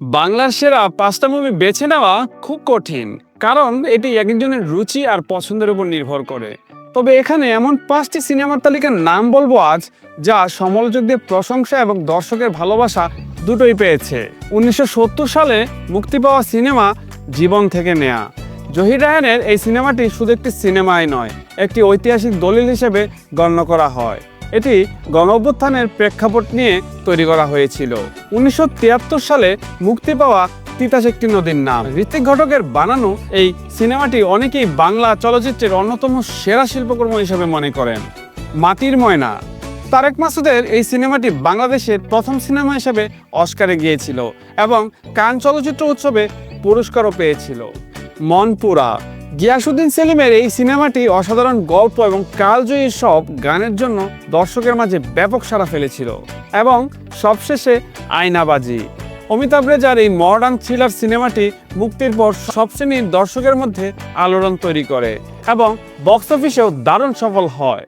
বাংলার সেরা পাঁচটা মুভি বেছে নেওয়া খুব কঠিন, কারণ এটি এক একজনের রুচি আর পছন্দের উপর নির্ভর করে। তবে এখানে এমন পাঁচটি সিনেমার তালিকার নাম বলব আজ, যা সমালোচকদের প্রশংসা এবং দর্শকের ভালোবাসা দুটোই পেয়েছে। উনিশশো সত্তর সালে মুক্তি পাওয়া সিনেমা জীবন থেকে নেয়া। জহির রায়হানের এই সিনেমাটি শুধু একটি সিনেমাই নয়, একটি ঐতিহাসিক দলিল হিসেবে গণ্য করা হয়। এটি গণ অভ্যুত্থানের প্রেক্ষাপট নিয়ে তৈরি করা হয়েছিল। উনিশশো তিয়াত্তর সালে মুক্তি পাওয়া তিতাস একটি নদীর নাম। ঋত্বিক ঘটকের বানানো এই সিনেমাটি অনেকেই বাংলা চলচ্চিত্রের অন্যতম সেরা শিল্পকর্ম হিসেবে মনে করেন। মাটির ময়না। তারেক মাসুদের এই সিনেমাটি বাংলাদেশের প্রথম সিনেমা হিসেবে অস্কারে গিয়েছিল এবং কান চলচ্চিত্র উৎসবে পুরস্কারও পেয়েছিল। মনপুরা। গিয়াসুদ্দিন সেলিমের এই সিনেমাটি অসাধারণ গল্প এবং কালজয়ী সব গানের জন্য দর্শকের মাঝে ব্যাপক সাড়া ফেলেছিল এবং সবশেষে আয়নাবাজি। অমিতাভ রেজার এই মডার্ন থ্রিলার সিনেমাটি মুক্তির পর সব শ্রেণির দর্শকের মধ্যে আলোড়ন তৈরি করে এবং বক্স অফিসেও দারুণ সফল হয়।